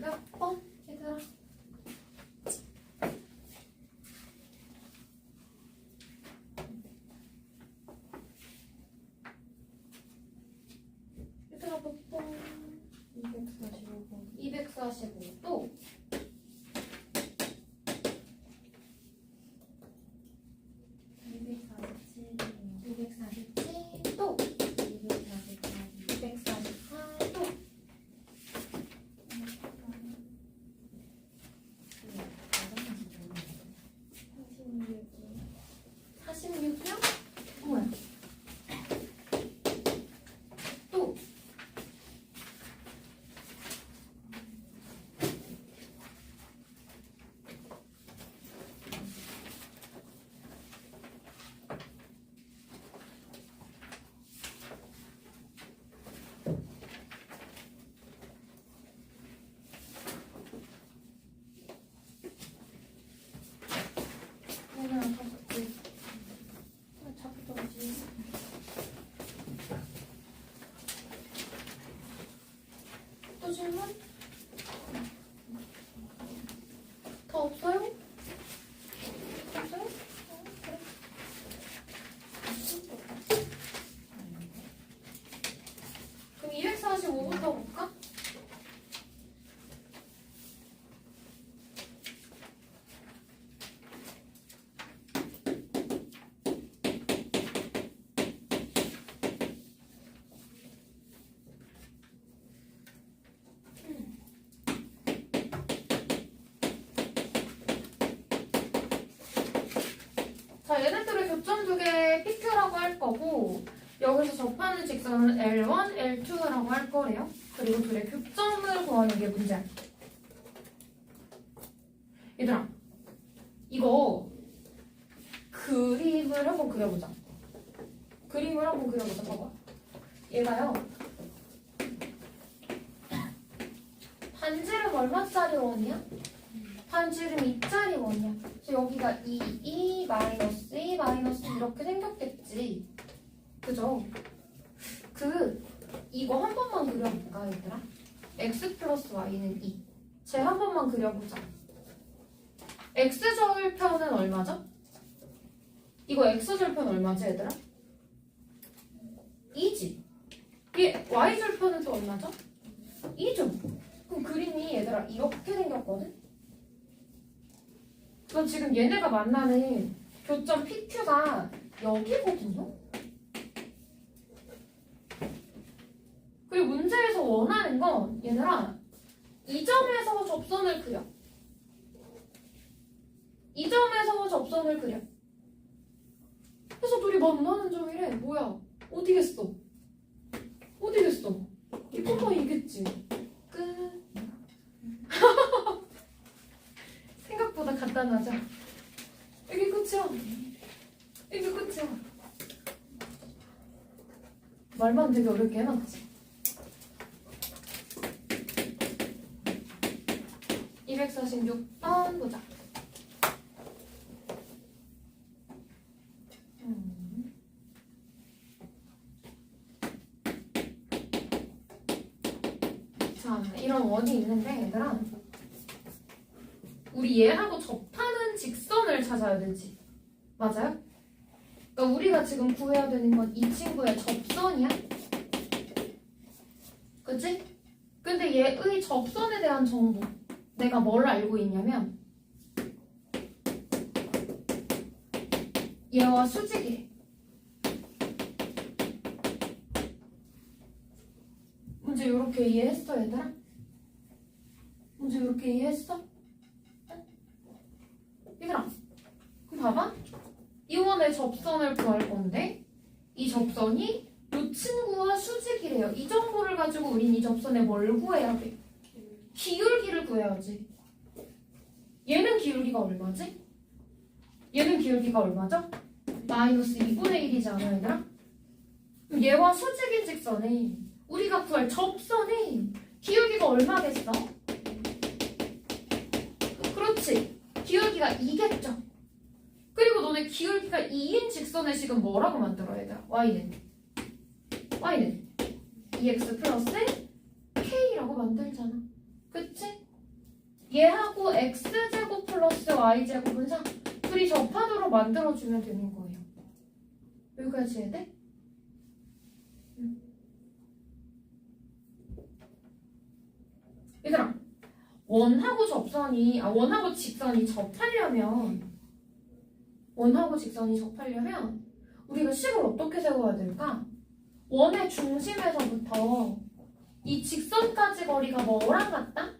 몇 번? 얘들아. 얘들아 몇 번? 245번. 245 또. 247 또. 248 또. 46이요? 뭐야? 또. 하나 다섯지. 하나 잡던지. 또 질문? 더 없어요? 없어요? 어, 그래. 그럼 245부터 볼까? 자, 얘네들의 교점 두 개 PQ라고 할 거고 여기서 접하는 직선은 L1, L2라고 할 거래요. 그리고 둘의 교점을 구하는 게 문제야. 얘들아, 이거 그림을 한번 그려보자. 그림을 한번 그려보자. 봐봐. 얘가요. 반지름 얼마짜리 원이야? 반지름 2짜리 원이야. 그래서 여기가 2, 2, 마이너스 2, 마이너스 2 이렇게 생겼겠지. 그죠? 그, 이거 한 번만 그려볼까, 얘들아? x 플러스 y는 2. 쟤 한 번만 그려보자. x절편은 얼마죠? 이거 x절편 얼마지, 얘들아? 2지. 얘 y절편은 또 얼마죠? 2죠. 그럼 그림이 얘들아 이렇게 생겼거든? 그럼 지금 얘네가 만나는 교점 PQ가 여기거든요? 그리고 문제에서 원하는 건 얘들아 이 점에서 접선을 그려. 이 점에서 접선을 그려. 그래서 둘이 만나는 점이래. 뭐야? 어디겠어? 어디겠어? 이것만 이겠지. 끝. 생각보다 간단하죠? 이게 끝이야. 이게 끝이야. 말만 되게 어렵게 해놨지. 246번 보자. 음. 자, 이런 원이 있는데, 얘들아. 우리 얘하고 접하는 직선을 찾아야 되지. 맞아요? 그러니까 우리가 지금 구해야 되는 건 이 친구의 접선이야. 그치? 근데 얘의 접선에 대한 정보. 내가 뭘 알고 있냐면 얘와 수직이래. 문제 이렇게 이해했어, 얘들아? 문제 이렇게 이해했어? 얘들아, 그럼 봐봐. 이 원의 접선을 구할 건데 이 접선이 이 친구와 수직이래요. 이 정보를 가지고 우린 이 접선에 뭘 구해야 돼? 기울기를 구해야지. 얘는 기울기가 얼마지? 얘는 기울기가 얼마죠? 마이너스 2분의 1이지 않아, 얘들아? 얘와 수직인 직선에 우리가 구할 접선에 기울기가 얼마겠어? 그렇지. 기울기가 2겠죠. 그리고 너네 기울기가 2인 직선을 지금 뭐라고 만들어 얘들아? y는 y는 2x 플러스 k라고 만들잖아. 그치? 얘하고 x제곱 플러스 y제곱은 4 둘이 접하도록 만들어주면 되는 거예요 여기까지 해야 돼? 응. 얘들아 원하고 접선이 아 원하고 직선이 접하려면 원하고 직선이 접하려면 우리가 식을 어떻게 세워야 될까? 원의 중심에서부터 이 직선까지 거리가 뭐랑 같다?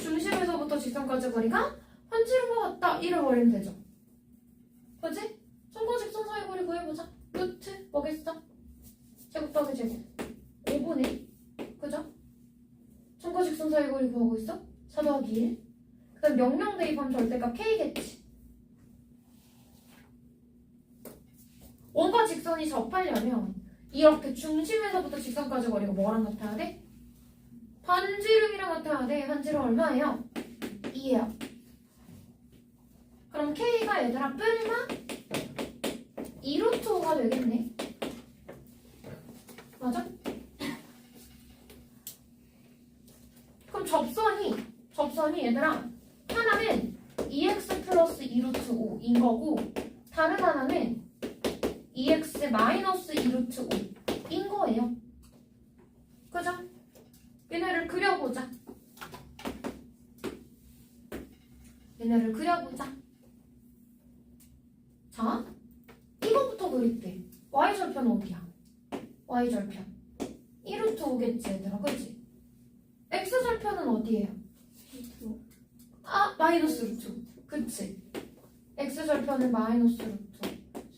중심에서부터 직선까지 거리가 한지름과 같다. 이를 버리면 되죠. 그지? 점과 직선 사이 거리 구해보자. 루트 뭐겠어? 제곱 더하기 제곱. 5분의 그죠? 점과 직선 사이 거리 구하고 있어? 4 더하기 1. 그 다음 명령 대입하면 절대값 k겠지. 원과 직선이 접하려면 이렇게 중심에서부터 직선까지 거리가 뭐랑 같아야 돼? 반지름이랑 같아야 돼. 반지름 얼마예요? 2예요. 그럼 K가 얘들아 뿔마 2루트 5가 되겠네. 맞아? 그럼 접선이 접선이 얘들아 하나는 2x 플러스 2루트 5인 거고 다른 하나는 2x 마이너스 2루트 5인 거예요. 그죠? 얘네를 그려보자. 얘네를 그려보자. 자, 이거부터 그릴게. y절편 어디야? y절편. 1루트 5겠지, 얘들아. 그치? x절편은 어디예요? 아, 마이너스 루트. 그치? x절편은 마이너스 루트.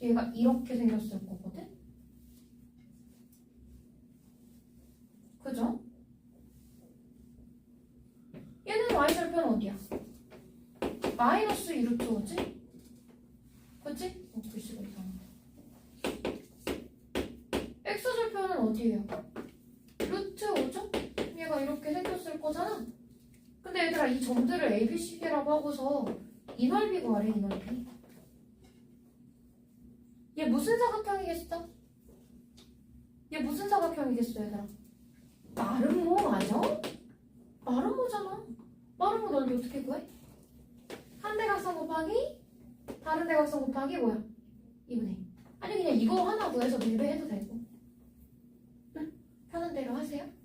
얘가 이렇게 생겼을 거거든? 그죠? 얘는 y절편 어디야? 마이너스 2루트 5지? 그치? 어, 글씨가 이상한데. x절편은 어디예요? 루트 5죠? 얘가 이렇게 생겼을 거잖아? 근데 얘들아 이 점들을 ABCD라고 하고서 이 넓이 구하래 이 넓이 얘 무슨 사각형이겠어? 얘 무슨 사각형이겠어 얘들아? 마름모 맞아? 마름모잖아 마름모 넓이 어떻게 구해? 한 대각선 곱하기 다른 대각선 곱하기 뭐야? 2분의 2 아니 그냥 이거 하나 구해서 밀배해도 되고 응? 편한 대로 하세요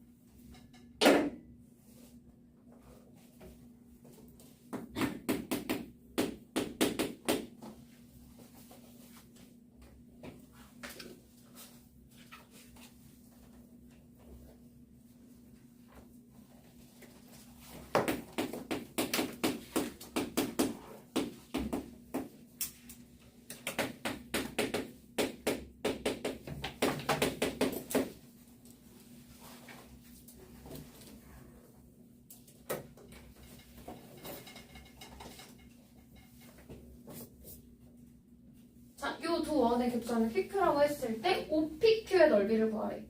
자, 요 두 원의 격선을 PQ라고 했을 때 OPQ의 넓이를 구하래.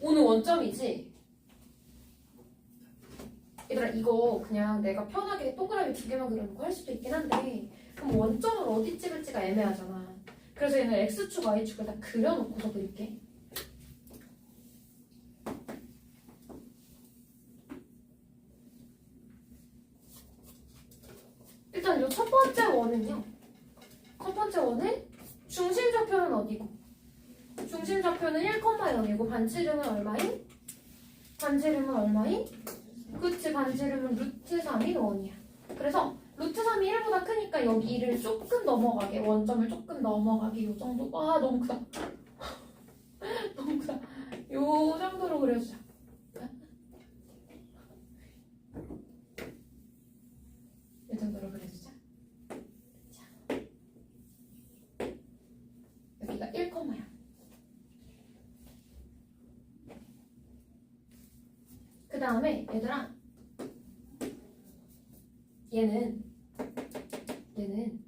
오는 원점이지? 얘들아 이거 그냥 내가 편하게 동그라미 두 개만 그려놓고 할 수도 있긴 한데 그럼 원점을 어디 찍을지가 애매하잖아. 그래서 얘는 X축, Y축을 다 그려놓고서 그릴게. 일단 요첫 번째 원은요. 첫 번째 원은 중심 좌표는 어디고? 중심 좌표는 1,0이고 반지름은 얼마인? 반지름은 얼마인? 그치 반지름은 루트 3이 원이야. 그래서 루트 3이 1보다 크니까 여기를 조금 넘어가게 원점을 조금 넘어가게 요 정도 와 너무 크다. 너무 크다. 요 정도로 그려주자. 요 정도로 그려주자. 여기가 1,야. 그 다음에 얘들아 얘는 얘는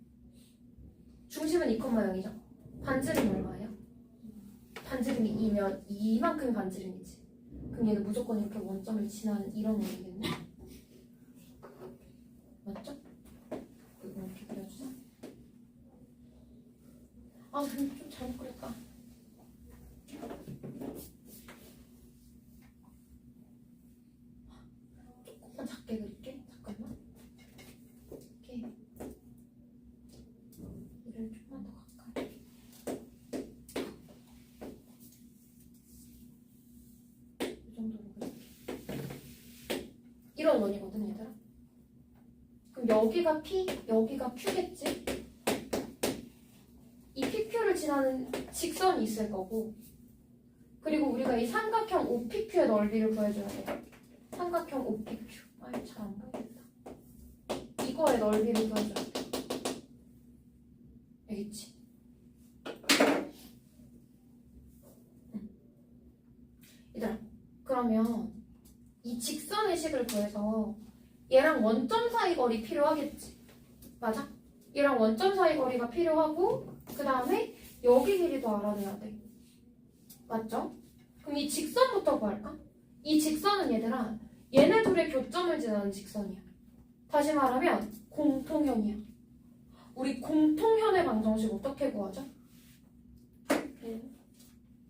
중심은 2,0이죠. 반지름 얼마예요? 반지름이 2면 이만큼이 반지름이지. 그럼 얘는 무조건 이렇게 원점을 지나는 이런 원이겠네. 맞죠? 이거 이렇게 그려주자. 아, 근데 좀 잘못 그렸다. 조금만 조금만 작게 그릴게. 잠깐만. 이렇게. 이를 조금만 더 가까이. 이 정도로 그릴게. 이런 원이거든, 얘들아. 그럼 여기가 P, 여기가 Q겠지? 이 PQ를 지나는 직선이 있을 거고, 그리고 우리가 이 삼각형 OPQ의 넓이를 구해줘야 돼. 삼각형 OPQ. 아이, 잘안 보이겠다. 이거의 넓이를 구해줘야 돼. 알겠지? 응. 얘들아, 그러면 이 직선의 식을 구해서 얘랑 원점 사이 거리 필요하겠지? 맞아? 얘랑 원점 사이 거리가 필요하고 그 다음에 여기 길이도 알아내야 돼. 맞죠? 그럼 이 직선부터 구할까? 이 직선은 얘들아 얘네 둘의 교점을 지나는 직선이야. 다시 말하면 공통현이야. 우리 공통현의 방정식 어떻게 구하죠?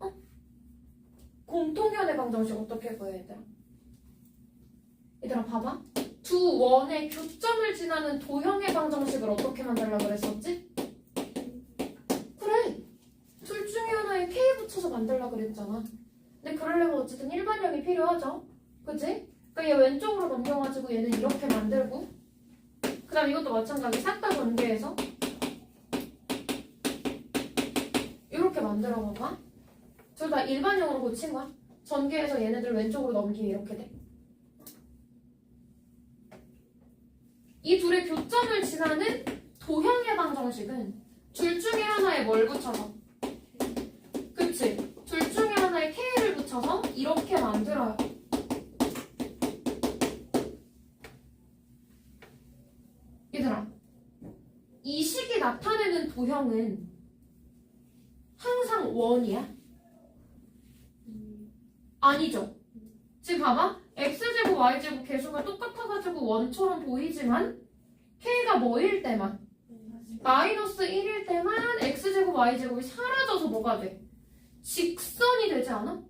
어? 공통현의 방정식 어떻게 구해 얘들아? 얘들아 봐봐. 두 원의 교점을 지나는 도형의 방정식을 어떻게 만들려고 그랬었지? 그래. 둘 중에 하나에 K 붙여서 만들려고 그랬잖아. 근데 그러려면 어쨌든 일반형이 필요하죠. 그치? 그러니까 얘 왼쪽으로 넘겨가지고 얘는 이렇게 만들고 그 다음 이것도 마찬가지 싹 다 전개해서 이렇게 만들어 봐봐. 둘 다 일반형으로 고친 거야. 전개해서 얘네들 왼쪽으로 넘기면 이렇게 돼. 이 둘의 교점을 지나는 도형의 방정식은 둘 중에 하나에 뭘 붙여서 그치? 둘 중에 하나에 K를 붙여서 이렇게 만들어요. 얘들아, 이 식이 나타내는 도형은 항상 원이야? 아니죠. 지금 봐봐. x제곱, y제곱 개수가 똑같아가지고 원처럼 보이지만 k가 뭐일 때만 마이너스 1일 때만 x제곱, y제곱이 사라져서 뭐가 돼? 직선이 되지 않아?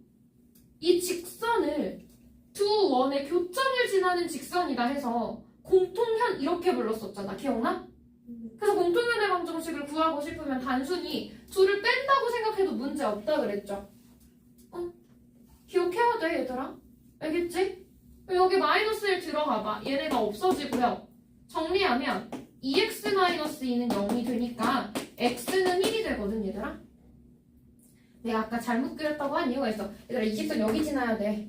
이 직선을 두 원의 교점을 지나는 직선이다 해서 공통현 이렇게 불렀었잖아. 기억나? 그래서 공통현의 방정식을 구하고 싶으면 단순히 둘을 뺀다고 생각해도 문제 없다 그랬죠. 어? 기억해야 돼 얘들아. 알겠지? 여기 마이너스 1 들어가봐. 얘네가 없어지고요. 정리하면 2x-2는 0이 되니까 x는 1이 되거든 얘들아. 내가 아까 잘못 그렸다고 한 이유가 있어. 얘들아 이 직선 여기 지나야 돼.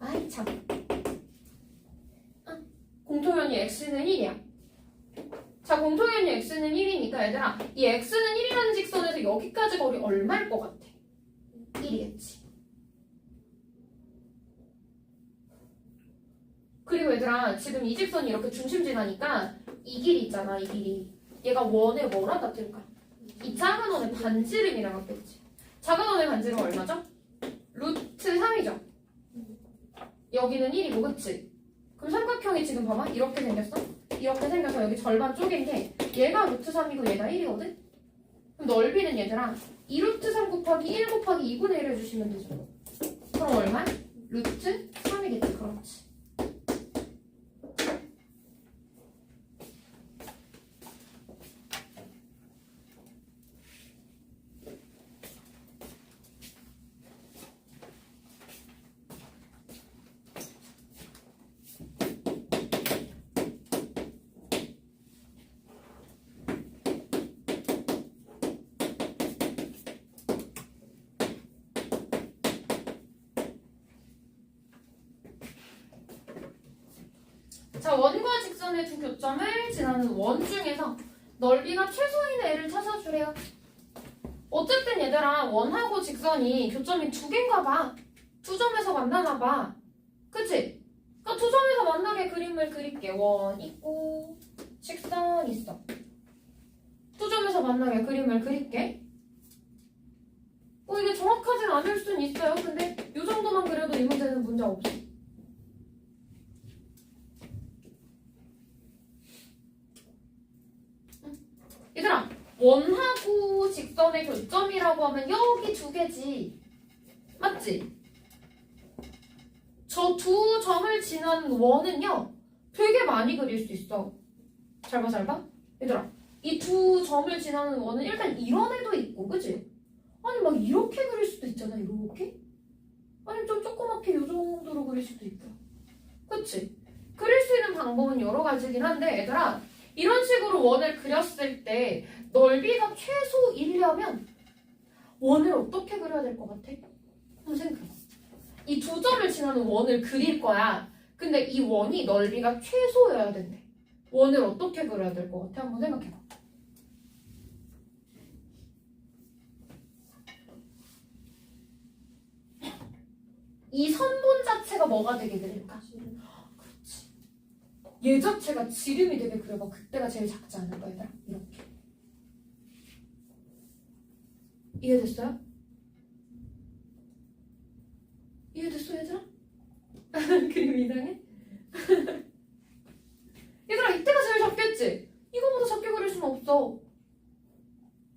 아이 참. 아, 공통현이 x는 1이야. 자 공통현이 x는 1이니까 얘들아 이 x는 1이라는 직선에서 여기까지 거리 얼마일 것 같아? 1이겠지. 얘들아 지금 이 직선이 이렇게 중심 지나니까 이 길이 있잖아 이 길이 얘가 원의 뭐랑 같을까? 이 작은 원의 반지름이랑 같겠지 작은 원의 반지름 얼마죠? 루트 3이죠 여기는 1이고 그치? 그럼 삼각형이 지금 봐봐 이렇게 생겼어 이렇게 생겨서 여기 절반 쪼갠 게 얘가 루트 3이고 얘가 1이거든? 그럼 넓이는 얘들아 2루트 3 곱하기 1 곱하기 2분의 1 해주시면 되죠 그럼 얼마? 루트 3이겠지 그렇지 자, 원과 직선의 두 교점을 지나는 원 중에서 넓이가 최소인의 애를 찾아주래요. 어쨌든 얘들아, 원하고 직선이 교점이 두 개인가 봐. 두 점에서 만나나 봐. 그치? 그러니까 두 점에서 만나게 그림을 그릴게. 원 있고, 직선 있어. 두 점에서 만나게 그림을 그릴게. 어, 이게 정확하진 않을 수는 있어요. 근데 이 정도만 그려도 이 문제는 문제 없어. 얘들아 원하고 직선의 교점이라고 하면 여기 두 개지 맞지? 저 두 점을 지난 원은요 되게 많이 그릴 수 있어. 잘 봐, 잘 봐. 얘들아, 이 두 점을 지나는 원은 일단 이런 애도 있고, 그지? 아니, 막 이렇게 그릴 수도 있잖아, 이렇게? 아니, 좀 조그맣게 요 정도로 그릴 수도 있고. 그치? 그릴 수 있는 방법은 여러 가지긴 한데, 얘들아, 이런 식으로 원을 그렸을 때 넓이가 최소 1이라면 원을 어떻게 그려야 될 것 같아? 한번 생각해봐. 이 두 점을 지나는 원을 그릴 거야. 근데 이 원이 넓이가 최소여야 된대. 원을 어떻게 그려야 될 것 같아? 한번 생각해봐. 이 선본 자체가 뭐가 되게 그릴까? 얘 자체가 지름이 되게 그려봐. 그때가 제일 작지 않을까, 얘들아? 이렇게. 이해됐어요? 이해됐어, 얘들아? 그림 이상해? 얘들아, 이때가 제일 작겠지? 이거보다 작게 그릴 수는 없어.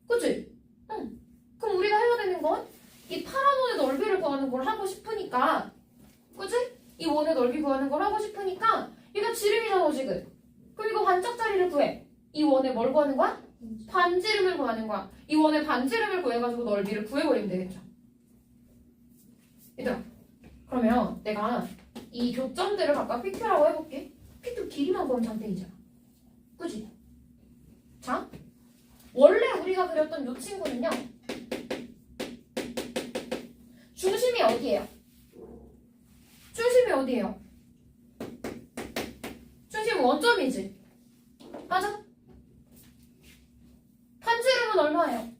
그치? 응. 그럼 우리가 해야 되는 건 이 파란 원의 넓이를 구하는 걸 하고 싶으니까 그치? 이 원의 넓이 구하는 걸 하고 싶으니까 얘가 지름이잖아 지금 그럼 이거 반짝짜리를 구해 이 원의 뭘 구하는 거야? 반지름을 구하는 거야 이 원의 반지름을 구해가지고 넓이를 구해버리면 되겠죠 얘들아 그러면 내가 이 교점들을 각각 PQ라고 해볼게 PQ 길이만 구하면 장땡이잖아 그지? 자 원래 우리가 그렸던 이 친구는요 중심이 어디예요? 중심이 어디예요? 중심 원점이지. 맞아? 판지름은 얼마예요?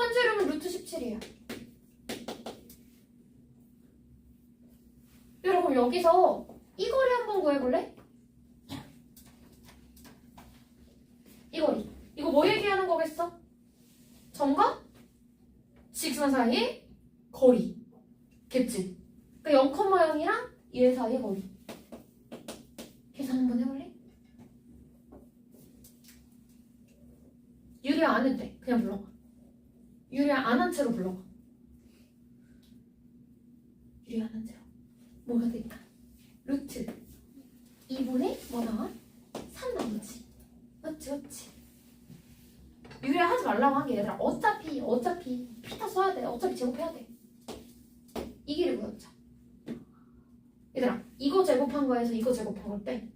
판지름은 루트 17이에요. 여러분 여기서 이 거리 한번 구해볼래? 이 거리. 이거 뭐 얘기하는 거겠어? 점과 직선 사이의 거리. 겠지? 그러니까 0,0이랑 1 사이의 거리. 계산 한번 해볼래? 유리야 안 해도 돼. 그냥 불러봐. 유리야 안 한 채로 불러봐. 유리야 안한 채로. 뭐가 될까? 루트 2분의 뭐 나와? 3 나오지. 맞지 맞지. 유리야 하지 말라고 한 게 얘들아 어차피 어차피 피타 써야 돼. 어차피 제곱해야 돼. 이 길이 뭐였죠? 얘들아 이거 제곱한 거에서 이거 제곱한 걸 빼.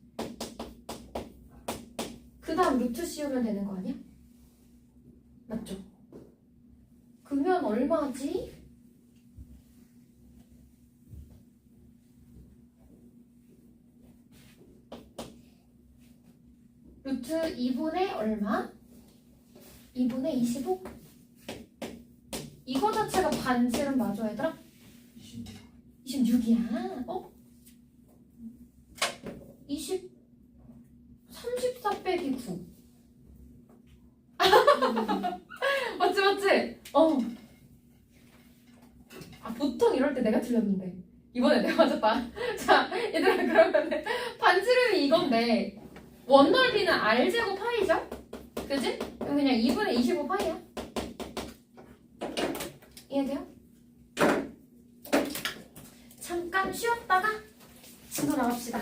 그 다음 루트 씌우면 되는 거 아니야? 맞죠? 그러면 얼마지? 루트 2분의 얼마? 2분의 25? 이거 자체가 반지름 맞아 얘들아? 26이야. 어? 20 34 빼기 9. 맞지 맞지? 어. 아 보통 이럴 때 내가 틀렸는데 이번에 내가 맞았다. 자 얘들아 그러면 반지름이 이건데 원 넓이는 r 제곱 파이죠? 그지? 그럼 그냥 2분의 25 파이야. 이해돼요? 잠깐 쉬었다가 친구 나갑시다.